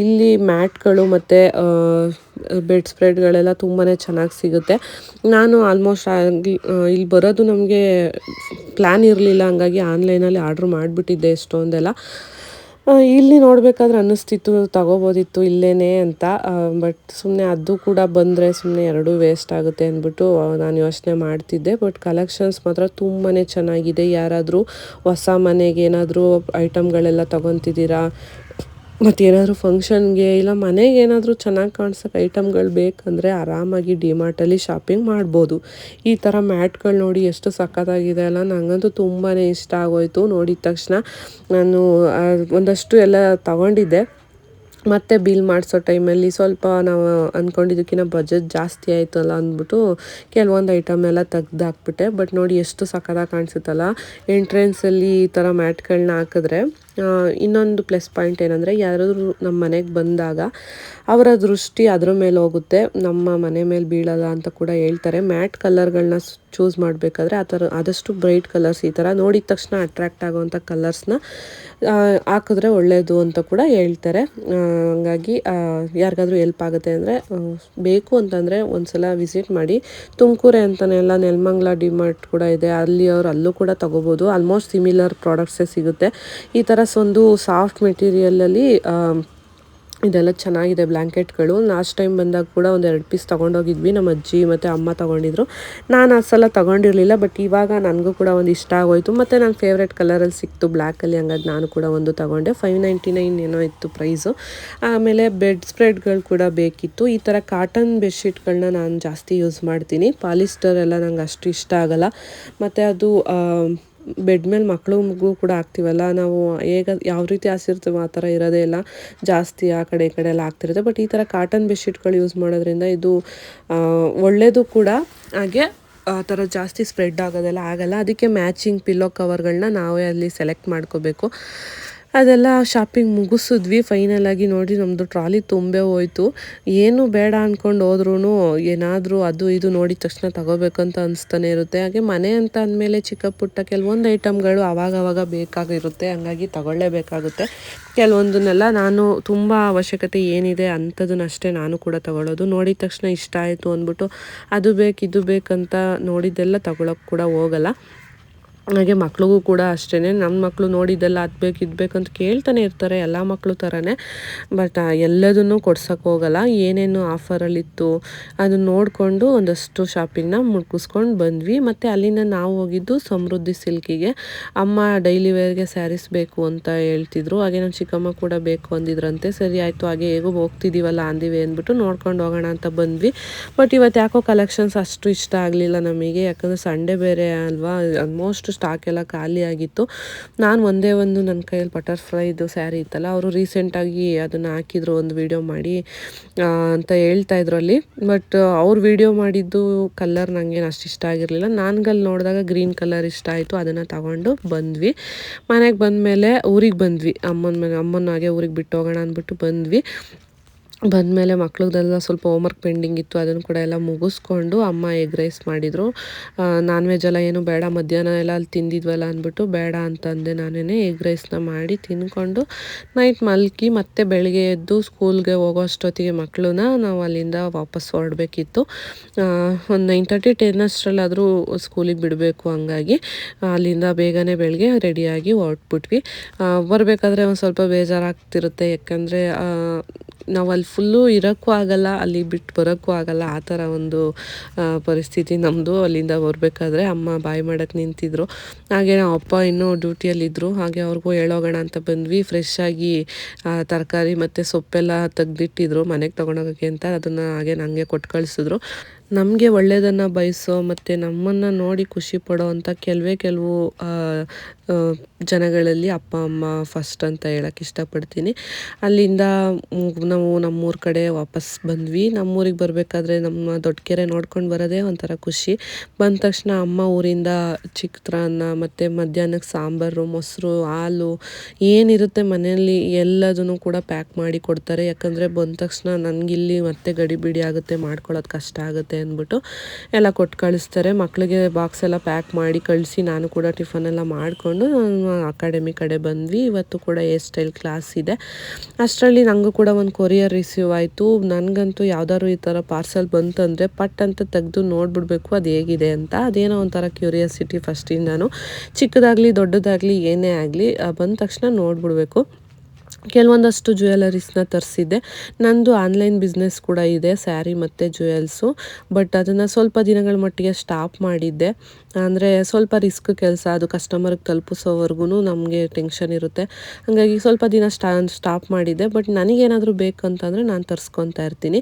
ಇಲ್ಲಿ ಮ್ಯಾಟ್ಗಳು ಮತ್ತು ಬೆಡ್ ಸ್ಪ್ರೆಡ್ಗಳೆಲ್ಲ ತುಂಬಾ ಚೆನ್ನಾಗಿ ಸಿಗುತ್ತೆ. ನಾನು ಆಲ್ಮೋಸ್ಟ್ ಆಗಿ ಇಲ್ಲಿ ಬರೋದು ನಮಗೆ ಪ್ಲ್ಯಾನ್ ಇರಲಿಲ್ಲ, ಹಂಗಾಗಿ ಆನ್ಲೈನಲ್ಲಿ ಆರ್ಡ್ರ್ ಮಾಡಿಬಿಟ್ಟಿದ್ದೆ ಎಷ್ಟೊಂದೆಲ್ಲ. ಇಲ್ಲಿ ನೋಡಬೇಕಾದ್ರೆ ಅನ್ನಿಸ್ತಿತ್ತು, ತಗೋಬೋದಿತ್ತು ಇಲ್ಲೇ ಅಂತ. ಬಟ್ ಸುಮ್ಮನೆ ಅದು ಕೂಡ ಬಂದರೆ ಸುಮ್ಮನೆ ಎರಡೂ ವೇಸ್ಟ್ ಆಗುತ್ತೆ ಅಂದ್ಬಿಟ್ಟು ನಾನು ಯೋಚನೆ ಮಾಡ್ತಿದ್ದೆ. ಬಟ್ ಕಲೆಕ್ಷನ್ಸ್ ಮಾತ್ರ ತುಂಬಾ ಚೆನ್ನಾಗಿದೆ. ಯಾರಾದರೂ ಹೊಸ ಮನೆಗೆ ಏನಾದರೂ ಐಟಮ್ಗಳೆಲ್ಲ ತಗೊತಿದ್ದೀರಾ ಮತ್ತು ಏನಾದರೂ ಫಂಕ್ಷನ್ಗೆ ಇಲ್ಲ ಮನೆಗೆ ಏನಾದರೂ ಚೆನ್ನಾಗಿ ಕಾಣಿಸೋಕೆ ಐಟಮ್ಗಳು ಬೇಕಂದರೆ ಆರಾಮಾಗಿ ಡಿಮಾರ್ಟಲ್ಲಿ ಶಾಪಿಂಗ್ ಮಾಡ್ಬೋದು. ಈ ಥರ ಮ್ಯಾಟ್ಗಳು ನೋಡಿ ಎಷ್ಟು ಸಖತ್ತಾಗಿದೆ ಅಲ್ಲ ನನಗಂತೂ ತುಂಬಾ ಇಷ್ಟ ಆಗೋಯಿತು. ನೋಡಿದ ತಕ್ಷಣ ನಾನು ಒಂದಷ್ಟು ಎಲ್ಲ ತಗೊಂಡಿದ್ದೆ. ಮತ್ತೆ ಬಿಲ್ ಮಾಡಿಸೋ ಟೈಮಲ್ಲಿ ಸ್ವಲ್ಪ ನಾವು ಅಂದ್ಕೊಂಡಿದ್ದಕ್ಕಿಂತ ಬಜೆಟ್ ಜಾಸ್ತಿ ಆಯಿತಲ್ಲ ಅಂದ್ಬಿಟ್ಟು ಕೆಲವೊಂದು ಐಟಮ್ ಎಲ್ಲ ತೆಗ್ದು ಹಾಕ್ಬಿಟ್ಟೆ ಬಟ್ ನೋಡಿ ಎಷ್ಟು ಸಖತ್ತಾಗಿ ಕಾಣಿಸುತ್ತಲ್ಲ. ಎಂಟ್ರೆನ್ಸಲ್ಲಿ ಈ ಥರ ಮ್ಯಾಟ್ಗಳನ್ನ ಹಾಕಿದ್ರೆ ಇನ್ನೊಂದು ಪ್ಲಸ್ ಪಾಯಿಂಟ್ ಏನಂದರೆ ಯಾರಾದರೂ ನಮ್ಮ ಮನೆಗೆ ಬಂದಾಗ ಅವರ ದೃಷ್ಟಿ ಅದ್ರ ಮೇಲೆ ಹೋಗುತ್ತೆ. ನಮ್ಮ ಮನೆ ಮೇಲೆ ಬೀಳಲ್ಲ ಅಂತ ಕೂಡ ಹೇಳ್ತಾರೆ. ಮ್ಯಾಟ್ ಕಲರ್ಗಳನ್ನ ಚೂಸ್ ಮಾಡಬೇಕಾದ್ರೆ ಆ ಥರ ಆದಷ್ಟು ಬ್ರೈಟ್ ಕಲರ್ಸ್ ಈ ಥರ ನೋಡಿದ ತಕ್ಷಣ ಅಟ್ರ್ಯಾಕ್ಟ್ ಆಗೋವಂಥ ಕಲರ್ಸ್ನ ಹಾಕಿದ್ರೆ ಒಳ್ಳೆಯದು ಅಂತ ಕೂಡ ಹೇಳ್ತಾರೆ. ಹಂಗಾಗಿ ಯಾರಿಗಾದ್ರೂ ಹೆಲ್ಪ್ ಆಗುತ್ತೆ ಅಂದರೆ ಬೇಕು ಅಂತಂದರೆ ಒಂದ್ಸಲ ವಿಸಿಟ್ ಮಾಡಿ. ತುಮಕೂರೆ ಅಂತಲೇ ಎಲ್ಲ ನೆಲಮಂಗ್ಲ, ಡಿಮಾರ್ಟ್ ಕೂಡ ಇದೆ. ಅಲ್ಲಿ ಅವರು ಅಲ್ಲೂ ಕೂಡ ತೊಗೋಬೋದು. ಆಲ್ಮೋಸ್ಟ್ ಸಿಮಿಲರ್ ಪ್ರಾಡಕ್ಟ್ಸೇ ಸಿಗುತ್ತೆ. ಈ ಥರ ಒಂದು ಸಾಫ್ಟ್ ಮೆಟೀರಿಯಲಲ್ಲಿ ಇದೆಲ್ಲ ಚೆನ್ನಾಗಿದೆ ಬ್ಲ್ಯಾಂಕೆಟ್ಗಳು ಲಾಸ್ಟ್ ಟೈಮ್ ಬಂದಾಗ ಕೂಡ ಒಂದು ಎರಡು ಪೀಸ್ ತೊಗೊಂಡೋಗಿದ್ವಿ. ನಮ್ಮ ಅಜ್ಜಿ ಮತ್ತು ಅಮ್ಮ ತೊಗೊಂಡಿದ್ರು. ನಾನು ಆ ಸಲ ತೊಗೊಂಡಿರಲಿಲ್ಲ ಬಟ್ ಇವಾಗ ನನಗೂ ಕೂಡ ಒಂದು ಇಷ್ಟ ಆಗೋಯ್ತು. ಮತ್ತು ನನ್ನ ಫೇವ್ರೆಟ್ ಕಲರಲ್ಲಿ ಸಿಕ್ತು ಬ್ಲ್ಯಾಕಲ್ಲಿ ಹಂಗಾಗಿ ನಾನು ಕೂಡ ಒಂದು ತೊಗೊಂಡೆ. ಫೈವ್ ನೈಂಟಿ ನೈನ್ ಏನೋ ಇತ್ತು ಪ್ರೈಸು ಆಮೇಲೆ ಬೆಡ್ ಸ್ಪ್ರೆಡ್ಗಳು ಕೂಡ ಬೇಕಿತ್ತು. ಈ ಥರ ಕಾಟನ್ ಬೆಡ್ಶೀಟ್ಗಳನ್ನ ನಾನು ಜಾಸ್ತಿ ಯೂಸ್ ಮಾಡ್ತೀನಿ. ಪಾಲಿಸ್ಟರ್ ಎಲ್ಲ ನಂಗೆ ಅಷ್ಟು ಇಷ್ಟ ಆಗಲ್ಲ. ಮತ್ತು ಅದು ಬೆಡ್ ಮೇಲೆ ಮಕ್ಕಳು ಮಗು ಕೂಡ ಹಾಕ್ತೀವಲ್ಲ ನಾವು ಹೇಗೆ ಯಾವ ರೀತಿ ಹಾಸಿರ್ತೀವೋ ಆ ಥರ ಇರೋದೇ ಇಲ್ಲ. ಜಾಸ್ತಿ ಆ ಕಡೆ ಈ ಕಡೆ ಎಲ್ಲ ಆಗ್ತಿರುತ್ತೆ. ಬಟ್ ಈ ಥರ ಕಾಟನ್ ಬೆಡ್ಶೀಟ್ಗಳು ಯೂಸ್ ಮಾಡೋದ್ರಿಂದ ಇದು ಒಳ್ಳೆಯದು ಕೂಡ. ಹಾಗೆ ಆ ಥರ ಜಾಸ್ತಿ ಸ್ಪ್ರೆಡ್ ಆಗೋದೆಲ್ಲ ಆಗಲ್ಲ. ಅದಕ್ಕೆ ಮ್ಯಾಚಿಂಗ್ ಪಿಲ್ಲೋ ಕವರ್ಗಳನ್ನ ನಾವೇ ಅಲ್ಲಿ ಸೆಲೆಕ್ಟ್ ಮಾಡ್ಕೋಬೇಕು. ಅದೆಲ್ಲ ಶಾಪಿಂಗ್ ಮುಗಿಸಿದ್ವಿ. ಫೈನಲ್ ಆಗಿ ನೋಡಿ ನಮ್ಮದು ಟ್ರಾಲಿ ತುಂಬೆ ಹೋಯ್ತು. ಏನು ಬೇಡ ಅಂದ್ಕೊಂಡು ಹೋದ್ರೂ ಏನಾದರೂ ಅದು ಇದು ನೋಡಿದ ತಕ್ಷಣ ತಗೋಬೇಕಂತ ಅನಿಸ್ತಾನೆ ಇರುತ್ತೆ. ಹಾಗೆ ಮನೆ ಅಂತ ಅಂದಮೇಲೆ ಚಿಕ್ಕ ಪುಟ್ಟ ಕೆಲವೊಂದು ಐಟಮ್ಗಳು ಅವಾಗ ಅವಾಗ ಬೇಕಾಗಿರುತ್ತೆ. ಹಂಗಾಗಿ ತಗೊಳ್ಳೇಬೇಕಾಗುತ್ತೆ. ಕೆಲವೊಂದನ್ನೆಲ್ಲ ನಾನು ತುಂಬ ಅವಶ್ಯಕತೆ ಏನಿದೆ ಅಂಥದನ್ನಷ್ಟೇ ನಾನು ಕೂಡ ತಗೊಳ್ಳೋದು. ನೋಡಿದ ತಕ್ಷಣ ಇಷ್ಟ ಆಯಿತು ಅಂದ್ಬಿಟ್ಟು ಅದು ಬೇಕು, ಇದು ಬೇಕಂತ ನೋಡಿದ್ದೆಲ್ಲ ತಗೊಳಕ್ಕೆ ಕೂಡ ಹೋಗಲ್ಲ. ಹಾಗೆ ಮಕ್ಳಿಗೂ ಕೂಡ ಅಷ್ಟೇ ನನ್ನ ಮಕ್ಕಳು ನೋಡಿದ್ದೆಲ್ಲ ಅದು ಬೇಕು ಅಂತ ಕೇಳ್ತಾನೆ ಇರ್ತಾರೆ ಎಲ್ಲ ಮಕ್ಕಳು ಥರನೇ ಬಟ್ ಎಲ್ಲದನ್ನು ಕೊಡ್ಸೋಕೆ ಹೋಗಲ್ಲ. ಏನೇನು ಆಫರಲ್ಲಿತ್ತು ಅದನ್ನ ನೋಡಿಕೊಂಡು ಒಂದಷ್ಟು ಶಾಪಿಂಗ್ನ ಮುಗಿಸ್ಕೊಂಡು ಬಂದ್ವಿ. ಮತ್ತು ಅಲ್ಲಿಂದ ನಾವು ಹೋಗಿದ್ದು ಸಮೃದ್ಧಿ ಸಿಲ್ಕಿಗೆ. ಅಮ್ಮ ಡೈಲಿ ವೇರ್ಗೆ ಸ್ಯಾರೀಸ್ ಬೇಕು ಅಂತ ಹೇಳ್ತಿದ್ರು. ಹಾಗೆ ನಮ್ಮ ಚಿಕ್ಕಮ್ಮ ಕೂಡ ಬೇಕು ಅಂದಿದ್ರಂತೆ. ಸರಿ ಆಯಿತು, ಹಾಗೆ ಹೇಗೋ ಹೋಗ್ತಿದ್ದೀವಲ್ಲ ಅಂದಿವಿ ಅಂದ್ಬಿಟ್ಟು ನೋಡ್ಕೊಂಡು ಹೋಗೋಣ ಅಂತ ಬಂದ್ವಿ. ಬಟ್ ಇವತ್ತು ಯಾಕೋ ಕಲೆಕ್ಷನ್ಸ್ ಅಷ್ಟು ಇಷ್ಟ ಆಗಲಿಲ್ಲ ನಮಗೆ. ಯಾಕಂದರೆ ಸಂಡೇ ಬೇರೆ ಅಲ್ವಾ? ಆಲ್ಮೋಸ್ಟ್ ಸ್ಟಾಕ್ ಎಲ್ಲ ಖಾಲಿ ಆಗಿತ್ತು. ನಾನು ಒಂದೇ ಒಂದು ನನ್ನ ಕೈಯಲ್ಲಿ ಬಟರ್ಫ್ಲೈದು ಸ್ಯಾರಿ ಇತ್ತಲ್ಲ, ಅವರು ರೀಸೆಂಟಾಗಿ ಅದನ್ನು ಹಾಕಿದ್ರು, ಒಂದು ವಿಡಿಯೋ ಮಾಡಿ ಅಂತ ಹೇಳ್ತಾ ಇದ್ರು ಅಲ್ಲಿ. ಬಟ್ ಅವ್ರು ವಿಡಿಯೋ ಮಾಡಿದ್ದು ಕಲರ್ ನನಗೇನು ಅಷ್ಟು ಇಷ್ಟ ಆಗಿರಲಿಲ್ಲ. ನನಗಲ್ಲಿ ನೋಡಿದಾಗ ಗ್ರೀನ್ ಕಲರ್ ಇಷ್ಟ ಆಯಿತು, ಅದನ್ನು ತಗೊಂಡು ಬಂದ್ವಿ. ಮನೆಗೆ ಬಂದಮೇಲೆ ಊರಿಗೆ ಬಂದ್ವಿ. ಅಮ್ಮನ ಮನೆ, ಅಮ್ಮನ ಹಾಗೆ ಊರಿಗೆ ಬಿಟ್ಟು ಹೋಗೋಣ ಅಂದ್ಬಿಟ್ಟು ಬಂದ್ವಿ. ಬಂದಮೇಲೆ ಮಕ್ಳದ್ದೆಲ್ಲ ಸ್ವಲ್ಪ ಹೋಮ್ವರ್ಕ್ ಪೆಂಡಿಂಗ್ ಇತ್ತು, ಅದನ್ನು ಕೂಡ ಎಲ್ಲ ಮುಗಿಸ್ಕೊಂಡು ಅಮ್ಮ ಎಗ್ ರೈಸ್ ಮಾಡಿದರು. ನಾನ್ ವೆಜ್ ಎಲ್ಲ ಏನು ಬೇಡ, ಮಧ್ಯಾಹ್ನ ಎಲ್ಲ ಅಲ್ಲಿ ತಿಂದಿದ್ವಲ್ಲ ಅಂದ್ಬಿಟ್ಟು, ಬೇಡ ಅಂತಂದೆ ನಾನೇ ಎಗ್ ರೈಸ್ನ ಮಾಡಿ ತಿನ್ಕೊಂಡು ನೈಟ್ ಮಲ್ಕಿ ಮತ್ತೆ ಬೆಳಗ್ಗೆ ಎದ್ದು ಸ್ಕೂಲ್ಗೆ ಹೋಗೋ ಅಷ್ಟೊತ್ತಿಗೆ ಮಕ್ಕಳನ್ನ ನಾವು ಅಲ್ಲಿಂದ ವಾಪಸ್ ಹೊರಡಬೇಕಿತ್ತು. ಒಂದು ನೈನ್ ತರ್ಟಿ ಟೆನ್ ಅಷ್ಟರಲ್ಲಾದರೂ ಸ್ಕೂಲಿಗೆ ಬಿಡಬೇಕು ಹಂಗಾಗಿ, ಅಲ್ಲಿಂದ ಬೇಗನೆ ಬೆಳಗ್ಗೆ ರೆಡಿಯಾಗಿ ಹೊರಟ್ಬಿಟ್ವಿ. ಬರಬೇಕಾದ್ರೆ ಒಂದು ಸ್ವಲ್ಪ ಬೇಜಾರಾಗ್ತಿರುತ್ತೆ, ಯಾಕಂದರೆ ನಾವು ಅಲ್ಲಿ ಫುಲ್ಲು ಇರೋಕ್ಕೂ ಆಗಲ್ಲ, ಅಲ್ಲಿ ಬಿಟ್ಟು ಬರೋಕ್ಕೂ ಆಗಲ್ಲ, ಆ ಥರ ಒಂದು ಪರಿಸ್ಥಿತಿ ನಮ್ಮದು ಅಲ್ಲಿಂದ ಬರಬೇಕಾದ್ರೆ ಅಮ್ಮ ಬಾಯಿ ಮಾಡೋಕ್ಕೆ ನಿಂತಿದ್ರು. ಹಾಗೆ ನಮ್ಮ ಅಪ್ಪ ಇನ್ನೂ ಡ್ಯೂಟಿಯಲ್ಲಿದ್ದರು ಹಾಗೆ ಅವ್ರಿಗೂ ಹೇಳೋಗೋಣ ಅಂತ ಬಂದ್ವಿ. ಫ್ರೆಶ್ ಆಗಿ ತರಕಾರಿ ಮತ್ತು ಸೊಪ್ಪೆಲ್ಲ ತೆಗ್ದಿಟ್ಟಿದ್ರು. ಮನೆಗೆ ತೊಗೊಂಡೋಗೋಕ್ಕೆ ಅಂತ ಅದನ್ನು ಹಾಗೆ ನನಗೆ ಕೊಟ್ಟು ಕಳಿಸಿದ್ರು. ನಮಗೆ ಒಳ್ಳೆಯದನ್ನು ಬಯಸೋ ಮತ್ತು ನಮ್ಮನ್ನು ನೋಡಿ ಖುಷಿ ಪಡೋ ಅಂಥ ಕೆಲವೇ ಕೆಲವು ಜನಗಳಲ್ಲಿ ಅಪ್ಪ, ಅಮ್ಮ ಫಸ್ಟ್ ಅಂತ ಹೇಳಕ್ಕೆ ಇಷ್ಟಪಡ್ತೀನಿ. ಅಲ್ಲಿಂದ ನಾವು ನಮ್ಮೂರ ಕಡೆ ವಾಪಸ್ ಬಂದ್ವಿ. ನಮ್ಮೂರಿಗೆ ಬರಬೇಕಾದ್ರೆ ನಮ್ಮ ದೊಡ್ಡಕೆರೆ ನೋಡ್ಕೊಂಡು ಬರೋದೇ ಒಂಥರ ಖುಷಿ. ಬಂದ ತಕ್ಷಣ ಅಮ್ಮ ಊರಿಂದ ಚಿತ್ರಾನ್ನ ಮತ್ತು ಮಧ್ಯಾಹ್ನಕ್ಕೆ ಸಾಂಬಾರು, ಮೊಸರು, ಹಾಲು ಏನಿರುತ್ತೆ ಮನೆಯಲ್ಲಿ ಎಲ್ಲದನ್ನು ಕೂಡ ಪ್ಯಾಕ್ ಮಾಡಿ ಕೊಡ್ತಾರೆ. ಯಾಕಂದರೆ ಬಂದ ತಕ್ಷಣ ನನಗಿಲ್ಲಿ ಮತ್ತೆ ಗಡಿಬಿಡಿ ಆಗುತ್ತೆ ಮಾಡ್ಕೊಳ್ಳೋದು ಕಷ್ಟ ಆಗುತ್ತೆ. ಅಂದ್ಬಿಟ್ಟು ಎಲ್ಲ ಕೊಟ್ಟು ಕಳಿಸ್ತಾರೆ. ಮಕ್ಕಳಿಗೆ ಬಾಕ್ಸ್ ಎಲ್ಲ ಪ್ಯಾಕ್ ಮಾಡಿ ಕಳಿಸಿ ನಾನು ಕೂಡ ಟಿಫನ್ ಎಲ್ಲ ಮಾಡಿಕೊಂಡು ಅಕಾಡೆಮಿ ಕಡೆ ಬಂದ್ವಿ. ಇವತ್ತು ಕೂಡ ಹೇರ್ ಸ್ಟೈಲ್ ಕ್ಲಾಸ್ ಇದೆ. ಅಷ್ಟರಲ್ಲಿ ನನಗೂ ಕೂಡ ಒಂದು ಕೊರಿಯರ್ ರಿಸೀವ್ ಆಯಿತು. ನನಗಂತೂ ಯಾವ್ದಾದ್ರು ಈ ಥರ ಪಾರ್ಸಲ್ ಬಂತಂದರೆ ಪಟ್ ಅಂತ ತೆಗೆದು ನೋಡಿಬಿಡ್ಬೇಕು ಅದು ಹೇಗಿದೆ ಅಂತ. ಅದೇನೋ ಒಂಥರ ಕ್ಯೂರಿಯಾಸಿಟಿ ಫಸ್ಟಿಂದಾನು ಚಿಕ್ಕದಾಗಲಿ ದೊಡ್ಡದಾಗಲಿ ಏನೇ ಆಗಲಿ ಬಂದ ತಕ್ಷಣ ನೋಡ್ಬಿಡ್ಬೇಕು. ಕೆಲವೊಂದಷ್ಟು ಜ್ಯುವೆಲರೀಸ್ನ ತರಿಸಿದ್ದೆ. ನಂದು ಆನ್ಲೈನ್ ಬಿಸ್ನೆಸ್ ಕೂಡ ಇದೆ ಸ್ಯಾರಿ ಮತ್ತು ಜ್ಯುವೆಲ್ಸು ಬಟ್ ಅದನ್ನು ಸ್ವಲ್ಪ ದಿನಗಳ ಮಟ್ಟಿಗೆ ಸ್ಟಾಪ್ ಮಾಡಿದ್ದೆ. ಅಂದರೆ ಸ್ವಲ್ಪ ರಿಸ್ಕ್ ಕೆಲಸ ಅದು ಕಸ್ಟಮರ್ಗೆ ತಲುಪಿಸೋವರೆಗೂ ನಮಗೆ ಟೆನ್ಷನ್ ಇರುತ್ತೆ. ಹಾಗಾಗಿ ಸ್ವಲ್ಪ ದಿನ ಸ್ಟಾ ಸ್ಟಾಪ್ ಮಾಡಿದ್ದೆ ಬಟ್ ನನಗೇನಾದರೂ ಬೇಕು ಅಂತಂದರೆ ನಾನು ತರಿಸ್ಕೊತಾ ಇರ್ತೀನಿ.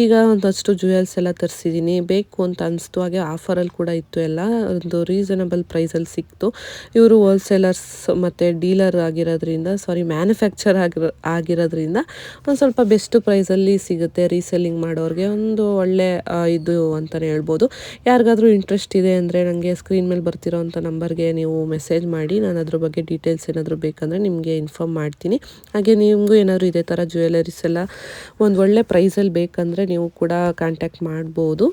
ಈಗ ಒಂದಷ್ಟು ಜ್ಯುವೆಲ್ಸ್ ಎಲ್ಲ ತರಿಸಿದ್ದೀನಿ ಬೇಕು ಅಂತ ಅನಿಸ್ತು. ಹಾಗೆ ಆಫರಲ್ಲಿ ಕೂಡ ಇತ್ತು ಎಲ್ಲ. ಒಂದು ರೀಸನಬಲ್ ಪ್ರೈಸಲ್ಲಿ ಸಿಕ್ತು. ಇವರು ಹೋಲ್ಸೇಲರ್ಸ್ ಮತ್ತು ಡೀಲರ್ ಆಗಿರೋದ್ರಿಂದ ಸಾರಿ ಮ್ಯಾನುಫ್ಯಾಕ್ಚರ್ ಆಗಿರೋ, ಆಗಿರೋದ್ರಿಂದ ಒಂದು ಸ್ವಲ್ಪ ಬೆಸ್ಟ್ ಪ್ರೈಸಲ್ಲಿ ಸಿಗುತ್ತೆ ರೀಸೆಲ್ಲಿಂಗ್ ಮಾಡೋರಿಗೆ. ಒಂದು ಒಳ್ಳೆ ಇದು ಅಂತಲೇ ಹೇಳ್ಬೋದು. ಯಾರಿಗಾದ್ರೂ ಇಂಟ್ರೆಸ್ಟ್ ಇದೆ ಅಂದರೆ ನನಗೆ ಸ್ಕ್ರೀನ್ ಮೇಲೆ ಬರ್ತಿರೋವಂಥ ನಂಬರ್ಗೆ ನೀವು ಮೆಸೇಜ್ ಮಾಡಿ, ನಾನು ಅದ್ರ ಬಗ್ಗೆ ಡೀಟೇಲ್ಸ್ ಏನಾದರೂ ಬೇಕಂದರೆ ನಿಮಗೆ ಇನ್ಫಾರ್ಮ್ ಮಾಡ್ತೀನಿ. ಹಾಗೆ ನಿಮಗೂ ಏನಾದರೂ ಇದೇ ಥರ ಜ್ಯುವೆಲರೀಸ್ ಎಲ್ಲ ಒಂದು ಒಳ್ಳೆ ಪ್ರೈಸಲ್ಲಿ ಬೇಕಂದರೆ ನೀವು ಕೂಡ ಕಾಂಟ್ಯಾಕ್ಟ್ ಮಾಡ್ಬೋದು.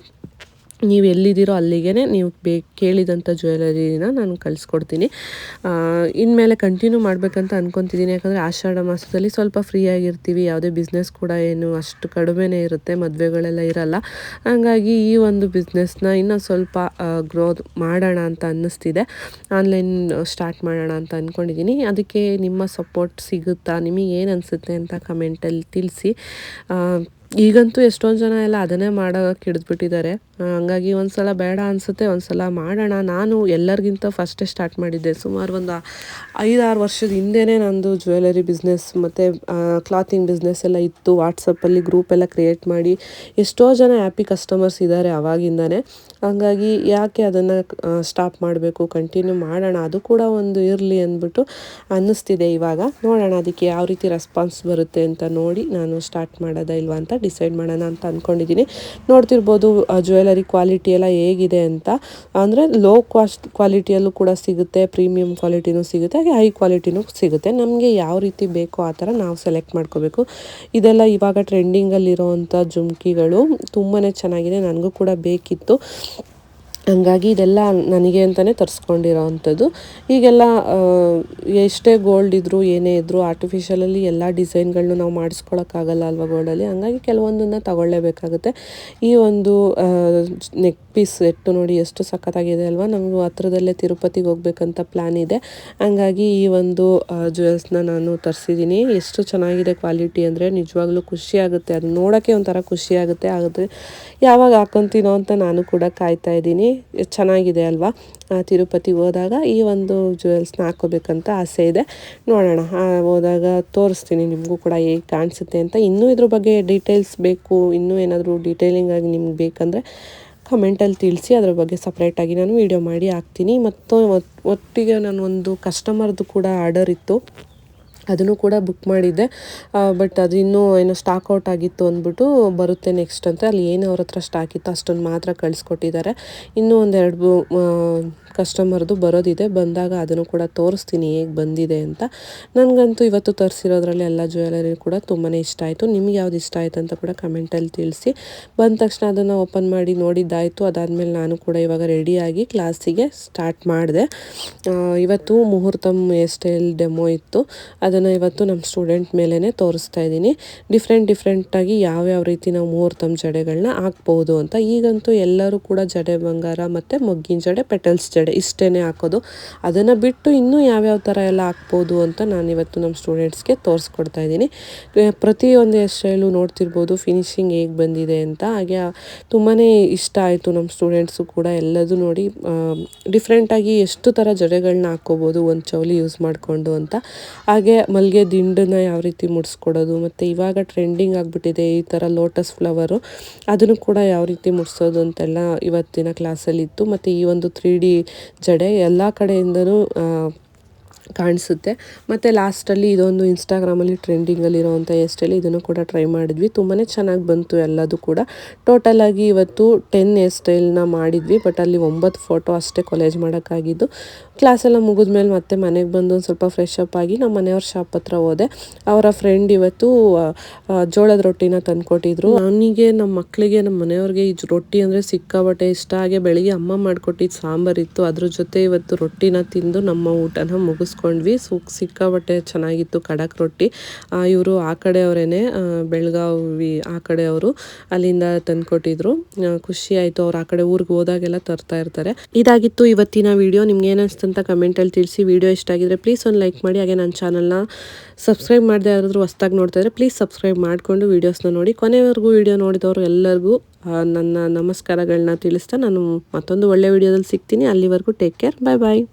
ನೀವು ಎಲ್ಲಿದ್ದೀರೋ ಅಲ್ಲಿಗೆ ನೀವು ಬೇ ಕೇಳಿದಂಥ ಜ್ಯುವೆಲರಿನ ನಾನು ಕಳಿಸ್ಕೊಡ್ತೀನಿ. ಇನ್ಮೇಲೆ ಕಂಟಿನ್ಯೂ ಮಾಡಬೇಕಂತ ಅಂದ್ಕೊತಿದ್ದೀನಿ ಯಾಕಂದರೆ ಆಷಾಢ ಮಾಸದಲ್ಲಿ ಸ್ವಲ್ಪ ಫ್ರೀ ಆಗಿರ್ತೀವಿ. ಯಾವುದೇ ಬಿಸ್ನೆಸ್ ಕೂಡ ಏನು ಅಷ್ಟು ಕಡಿಮೆನೇ ಇರುತ್ತೆ. ಮದುವೆಗಳೆಲ್ಲ ಇರಲ್ಲ. ಹಾಗಾಗಿ ಈ ಒಂದು ಬಿಸ್ನೆಸ್ನ ಇನ್ನೂ ಸ್ವಲ್ಪ ಗ್ರೋತ್ ಮಾಡೋಣ ಅಂತ ಅನ್ನಿಸ್ತಿದೆ. ಆನ್ಲೈನ್ ಸ್ಟಾರ್ಟ್ ಮಾಡೋಣ ಅಂತ ಅಂದ್ಕೊಂಡಿದ್ದೀನಿ ಅದಕ್ಕೆ ನಿಮ್ಮ ಸಪೋರ್ಟ್ ಸಿಗುತ್ತಾ? ನಿಮಗೆ ಏನು ಅನಿಸುತ್ತೆ ಅಂತ ಕಮೆಂಟಲ್ಲಿ ತಿಳಿಸಿ. ಈಗಂತೂ ಎಷ್ಟೊಂದು ಜನ ಎಲ್ಲ ಅದನ್ನೇ ಮಾಡೋಕೆ ಹಿಡಿದ್ಬಿಟ್ಟಿದ್ದಾರೆ. ಹಂಗಾಗಿ ಒಂದು ಸಲ ಬೇಡ ಅನಿಸುತ್ತೆ ಒಂದು ಸಲ ಮಾಡೋಣ. ನಾನು ಎಲ್ಲರಿಗಿಂತ ಫಸ್ಟೇ ಸ್ಟಾರ್ಟ್ ಮಾಡಿದ್ದೆ. ಸುಮಾರು ಒಂದು ಐದಾರು ವರ್ಷದ ಹಿಂದೆನೇ ನಂದು ಜ್ಯುವೆಲರಿ ಬಿಸ್ನೆಸ್ ಮತ್ತು ಕ್ಲಾತಿಂಗ್ ಬಿಸ್ನೆಸ್ ಎಲ್ಲ ಇತ್ತು. ವಾಟ್ಸಪ್ಪಲ್ಲಿ ಗ್ರೂಪ್ ಎಲ್ಲ ಕ್ರಿಯೇಟ್ ಮಾಡಿ ಎಷ್ಟೋ ಜನ ಹ್ಯಾಪಿ ಕಸ್ಟಮರ್ಸ್ ಇದ್ದಾರೆ ಆವಾಗಿಂದನೇ ಹಂಗಾಗಿ ಯಾಕೆ ಅದನ್ನು ಸ್ಟಾಪ್ ಮಾಡಬೇಕು ಕಂಟಿನ್ಯೂ ಮಾಡೋಣ? ಅದು ಕೂಡ ಒಂದು ಇರಲಿ ಅಂದ್ಬಿಟ್ಟು ಅನ್ನಿಸ್ತಿದೆ ಇವಾಗ. ನೋಡೋಣ ಅದಕ್ಕೆ ಯಾವ ರೀತಿ ರೆಸ್ಪಾನ್ಸ್ ಬರುತ್ತೆ ಅಂತ ನೋಡಿ ನಾನು ಸ್ಟಾರ್ಟ್ ಮಾಡೋದಾ ಇಲ್ವಾ ಅಂತ ಡಿಸೈಡ್ ಮಾಡೋಣ ಅಂತ ಅಂದ್ಕೊಂಡಿದ್ದೀನಿ ನೋಡ್ತಿರ್ಬೋದು ಜ್ಯುವೆಲರಿ ಕ್ವಾಲಿಟಿ ಎಲ್ಲ ಹೇಗಿದೆ ಅಂತ. ಅಂದರೆ ಲೋ ಕಾಸ್ಟ್ ಕ್ವಾಲಿಟಿಯಲ್ಲೂ ಕೂಡ ಸಿಗುತ್ತೆ, ಪ್ರೀಮಿಯಂ ಕ್ವಾಲಿಟಿನೂ ಸಿಗುತ್ತೆ, ಹಾಗೆ ಹೈ ಕ್ವಾಲಿಟಿನೂ ಸಿಗುತ್ತೆ. ನಮಗೆ ಯಾವ ರೀತಿ ಬೇಕೋ ಆ ಥರ ನಾವು ಸೆಲೆಕ್ಟ್ ಮಾಡ್ಕೋಬೇಕು. ಇದೆಲ್ಲ ಇವಾಗ ಟ್ರೆಂಡಿಂಗಲ್ಲಿರೋವಂಥ ಜುಮ್ಕಿಗಳು ತುಂಬಾ ಚೆನ್ನಾಗಿದೆ, ನನಗೂ ಕೂಡ ಬೇಕಿತ್ತು. ಹಂಗಾಗಿ ಇದೆಲ್ಲ ನನಗೆ ಅಂತಲೇ ತರಿಸ್ಕೊಂಡಿರೋ ಅಂಥದ್ದು ಈಗೆಲ್ಲ ಎಷ್ಟೇ ಗೋಲ್ಡ್ ಇದ್ದರೂ ಏನೇ ಇದ್ದರೂ ಆರ್ಟಿಫಿಷಿಯಲಲ್ಲಿ ಎಲ್ಲ ಡಿಸೈನ್ಗಳನ್ನೂ ನಾವು ಮಾಡಿಸ್ಕೊಳಕ್ಕಾಗಲ್ಲ ಅಲ್ವಾ ಗೋಲ್ಡಲ್ಲಿ ಹಂಗಾಗಿ ಕೆಲವೊಂದನ್ನು ತಗೊಳ್ಳೇಬೇಕಾಗುತ್ತೆ. ಈ ಒಂದು ನೆಕ್ ಪೀಸ್ ಸೆಟ್ಟು ನೋಡಿ ಎಷ್ಟು ಸಖತ್ತಾಗಿದೆ ಅಲ್ವಾ? ನಮಗೂ ಹತ್ರದಲ್ಲೇ ತಿರುಪತಿಗೆ ಹೋಗ್ಬೇಕಂತ ಪ್ಲ್ಯಾನ್ ಇದೆ. ಹಂಗಾಗಿ ಈ ಒಂದು ಜ್ಯುವೆಲ್ಸ್ನ ನಾನು ತರಿಸಿದ್ದೀನಿ ಎಷ್ಟು ಚೆನ್ನಾಗಿದೆ ಕ್ವಾಲಿಟಿ ಅಂದರೆ ನಿಜವಾಗ್ಲೂ ಖುಷಿ ಆಗುತ್ತೆ. ಅದು ನೋಡೋಕ್ಕೆ ಒಂಥರ ಖುಷಿ ಆಗುತ್ತೆ. ಯಾವಾಗ ಹಾಕೊತೀನೋ ಅಂತ ನಾನು ಕೂಡ ಕಾಯ್ತಾ ಇದ್ದೀನಿ. ಚೆನ್ನಾಗಿದೆ ಅಲ್ವಾ? ಆ, ತಿರುಪತಿ ಹೋದಾಗ ಈ ಒಂದು ಜ್ಯುವೆಲ್ಸ್ನ ಹಾಕೋಬೇಕಂತ ಆಸೆ ಇದೆ. ನೋಡೋಣ. ಹೋದಾಗ ತೋರಿಸ್ತೀನಿ. ನಿಮಗೂ ಕೂಡ ಹೇಗೆ ಕಾಣಿಸುತ್ತೆ ಅಂತ. ಇನ್ನೂ ಇದ್ರ ಬಗ್ಗೆ ಡೀಟೇಲ್ಸ್ ಬೇಕು. ಇನ್ನೂ ಏನಾದರೂ ಡೀಟೇಲಿಂಗ್ ಆಗಿ ನಿಮ್ಗೆ ಬೇಕಂದರೆ ಕಮೆಂಟಲ್ಲಿ ತಿಳಿಸಿ. ಅದ್ರ ಬಗ್ಗೆ ಸಪ್ರೇಟಾಗಿ ನಾನು ವೀಡಿಯೋ ಮಾಡಿ ಹಾಕ್ತೀನಿ. ಮತ್ತು ಒಟ್- ಒಟ್ಟಿಗೆ ನಾನು ಒಂದು ಕಸ್ಟಮರ್ದು ಕೂಡ ಆರ್ಡರ್ ಇತ್ತು. ಅದನ್ನು ಕೂಡ ಬುಕ್ ಮಾಡಿದ್ದೆ. ಬಟ್ ಅದು ಇನ್ನೂ ಏನೋ ಸ್ಟಾಕ್ ಔಟ್ ಆಗಿತ್ತು ಅಂದ್ಬಿಟ್ಟು ಬರುತ್ತೆ ನೆಕ್ಸ್ಟ್ ಅಂತ. ಅಲ್ಲಿ ಏನು ಅವ್ರ ಹತ್ರ ಸ್ಟಾಕ್ ಇತ್ತು, ಅಷ್ಟೊಂದು ಮಾತ್ರ ಕಳಿಸ್ಕೊಟ್ಟಿದ್ದಾರೆ. ಇನ್ನೂ ಒಂದೆರಡು ಕಸ್ಟಮರ್ದು ಬರೋದಿದೆ. ಬಂದಾಗ ಅದನ್ನು ಕೂಡ ತೋರಿಸ್ತೀನಿ ಹೇಗೆ ಬಂದಿದೆ ಅಂತ. ನನಗಂತೂ ಇವತ್ತು ತರಿಸಿರೋದ್ರಲ್ಲಿ ಎಲ್ಲ ಜ್ಯುವೆಲರಿ ಕೂಡ ತುಂಬಾ ಇಷ್ಟ ಆಯಿತು. ನಿಮ್ಗೆ ಯಾವ್ದು ಇಷ್ಟ ಆಯಿತು ಅಂತ ಕೂಡ ಕಮೆಂಟಲ್ಲಿ ತಿಳಿಸಿ. ಬಂದ ತಕ್ಷಣ ಅದನ್ನು ಓಪನ್ ಮಾಡಿ ನೋಡಿದ್ದಾಯಿತು. ಅದಾದಮೇಲೆ ನಾನು ಕೂಡ ಇವಾಗ ರೆಡಿಯಾಗಿ ಕ್ಲಾಸಿಗೆ ಸ್ಟಾರ್ಟ್ ಮಾಡಿದೆ. ಇವತ್ತು ಮುಹೂರ್ತಮ್ ಹೇರ್ ಸ್ಟೈಲ್ ಡೆಮೋ ಇತ್ತು ಅದನ್ನು ಇವತ್ತು ನಮ್ಮ ಸ್ಟೂಡೆಂಟ್ ಮೇಲೇ ತೋರಿಸ್ತಾ ಇದ್ದೀನಿ. ಡಿಫ್ರೆಂಟ್ ಡಿಫ್ರೆಂಟಾಗಿ ಯಾವ್ಯಾವ ರೀತಿ ನಾವು ಮುಹೂರ್ತಮ್ ಜಡೆಗಳನ್ನ ಹಾಕ್ಬೋದು ಅಂತ. ಈಗಂತೂ ಎಲ್ಲರೂ ಕೂಡ ಜಡೆ ಬಂಗಾರ ಮತ್ತು ಮೊಗ್ಗಿನ ಜಡೆ, ಪೆಟಲ್ಸ್ ಜಡೆ ಇಷ್ಟೇ ಹಾಕೋದು. ಅದನ್ನು ಬಿಟ್ಟು ಇನ್ನೂ ಯಾವ್ಯಾವ ಥರ ಎಲ್ಲ ಹಾಕ್ಬೋದು ಅಂತ ನಾನು ಇವತ್ತು ನಮ್ಮ ಸ್ಟೂಡೆಂಟ್ಸ್ಗೆ ತೋರಿಸ್ಕೊಡ್ತಾ ಇದ್ದೀನಿ. ಪ್ರತಿಯೊಂದು ಸ್ಟೈಲು ನೋಡ್ತಿರ್ಬೋದು ಫಿನಿಶಿಂಗ್ ಹೇಗೆ ಬಂದಿದೆ ಅಂತ. ಹಾಗೆ ತುಂಬಾ ಇಷ್ಟ ಆಯಿತು ನಮ್ಮ ಸ್ಟೂಡೆಂಟ್ಸು ಕೂಡ ಎಲ್ಲದೂ ನೋಡಿ. ಡಿಫ್ರೆಂಟಾಗಿ ಎಷ್ಟು ಥರ ಜಡೆಗಳನ್ನ ಹಾಕ್ಕೋಬೋದು ಒಂದು ಚೌಲಿ ಯೂಸ್ ಮಾಡಿಕೊಂಡು ಅಂತ. ಹಾಗೆ ಮಲ್ಲಿಗೆ ದಿಂಡನ್ನ ಯಾವ ರೀತಿ ಮುಡಿಸ್ಕೊಡೋದು, ಮತ್ತು ಇವಾಗ ಟ್ರೆಂಡಿಂಗ್ ಆಗಿಬಿಟ್ಟಿದೆ ಈ ಥರ ಲೋಟಸ್ ಫ್ಲವರು ಅದನ್ನು ಕೂಡ ಯಾವ ರೀತಿ ಮುಡಿಸೋದು ಅಂತೆಲ್ಲ ಇವತ್ತಿನ ಕ್ಲಾಸಲ್ಲಿತ್ತು ಮತ್ತು ಈ ಒಂದು ತ್ರೀ ಡಿ ಜಡೆ ಎಲ್ಲ ಕಡೆಯಿಂದನೂ ಕಾಣಿಸುತ್ತೆ. ಮತ್ತು ಲಾಸ್ಟಲ್ಲಿ ಇದೊಂದು ಇನ್ಸ್ಟಾಗ್ರಾಮಲ್ಲಿ ಟ್ರೆಂಡಿಂಗಲ್ಲಿರೋವಂಥ ಹೇರ್ ಸ್ಟೈಲ್ ಇದನ್ನು ಕೂಡ ಟ್ರೈ ಮಾಡಿದ್ವಿ. ತುಂಬಾ ಚೆನ್ನಾಗಿ ಬಂತು ಎಲ್ಲದೂ ಕೂಡ. ಟೋಟಲಾಗಿ ಇವತ್ತು ಟೆನ್ ಹೇರ್ ಸ್ಟೈಲ್ನ ಮಾಡಿದ್ವಿ. ಬಟ್ ಅಲ್ಲಿ ಒಂಬತ್ತು ಫೋಟೋ ಅಷ್ಟೇ ಕಾಲೇಜ್ ಮಾಡೋಕ್ಕಾಗಿದ್ದು. ಕ್ಲಾಸೆಲ್ಲ ಮುಗಿದ್ಮೇಲೆ ಮತ್ತೆ ಮನೆಗೆ ಬಂದು ಒಂದು ಸ್ವಲ್ಪ ಫ್ರೆಶ್ ಅಪ್ ಆಗಿ ನಮ್ಮ ಮನೆಯವ್ರ ಶಾಪ್ ಹತ್ರ ಹೋದೆ. ಅವರ ಫ್ರೆಂಡ್ ಇವತ್ತು ಜೋಳದ ರೊಟ್ಟಿನ ತಂದುಕೊಟ್ಟಿದ್ರು. ಅವನಿಗೆ ನಮ್ಮ ಮಕ್ಕಳಿಗೆ ನಮ್ಮ ಮನೆಯವ್ರಿಗೆ ಈ ರೊಟ್ಟಿ ಅಂದರೆ ಸಿಕ್ಕಾಬಟ್ಟೆ ಇಷ್ಟ. ಹಾಗೆ ಬೆಳಿಗ್ಗೆ ಅಮ್ಮ ಮಾಡಿಕೊಟ್ಟಿದ್ದು ಸಾಂಬಾರಿತ್ತು ಅದ್ರ ಜೊತೆ ಇವತ್ತು ರೊಟ್ಟಿನ ತಿಂದು ನಮ್ಮ ಊಟನ ಮುಗಿಸ್ಕೊಂಡು ಮಾಡಿಸ್ಕೊಂಡ್ವಿ ಸುಕ್ ಸಿಕ್ಕಾಬಟ್ಟೆ ಚೆನ್ನಾಗಿತ್ತು, ಖಡಕ್ ರೊಟ್ಟಿ. ಇವರು ಆ ಕಡೆಯವರೇನೆ ಬೆಳಗಾವಿ ಆ ಕಡೆಯವರು ಅಲ್ಲಿಂದ ತಂದುಕೊಟ್ಟಿದ್ರು. ಖುಷಿ ಆಯಿತು ಅವ್ರು ಆ ಕಡೆ ಊರಿಗೆ ಹೋದಾಗೆಲ್ಲ ತರ್ತಾ ಇರ್ತಾರೆ. ಇದಾಗಿತ್ತು ಇವತ್ತಿನ ವಿಡಿಯೋ. ನಿಮ್ಗೆ ಏನಿಸ್ತಂತ ಕಮೆಂಟಲ್ಲಿ ತಿಳಿಸಿ. ವಿಡಿಯೋ ಇಷ್ಟ ಆಗಿದ್ರೆ ಪ್ಲೀಸ್ ಒಂದು ಲೈಕ್ ಮಾಡಿ. ಹಾಗೆ ನನ್ನ ಚಾನಲ್ನ ಸಬ್ಸ್ಕ್ರೈಬ್ ಮಾಡದೆ ಯಾರಾದರೂ ಹೊಸ್ದಾಗಿ ನೋಡ್ತಾ ಇದ್ರೆ ಪ್ಲೀಸ್ ಸಬ್ಸ್ಕ್ರೈಬ್ ಮಾಡಿಕೊಂಡು ವೀಡಿಯೋಸ್ನ ನೋಡಿ. ಕೊನೆವರೆಗೂ ವಿಡಿಯೋ ನೋಡಿದವರು ಎಲ್ಲರಿಗೂ ನನ್ನ ನಮಸ್ಕಾರಗಳನ್ನ ತಿಳಿಸ್ತಾ ನಾನು ಮತ್ತೊಂದು ಒಳ್ಳೆ ವಿಡಿಯೋದಲ್ಲಿ ಸಿಗ್ತೀನಿ. ಅಲ್ಲಿವರೆಗೂ ಟೇಕ್ ಕೇರ್. ಬಾಯ್ ಬಾಯ್.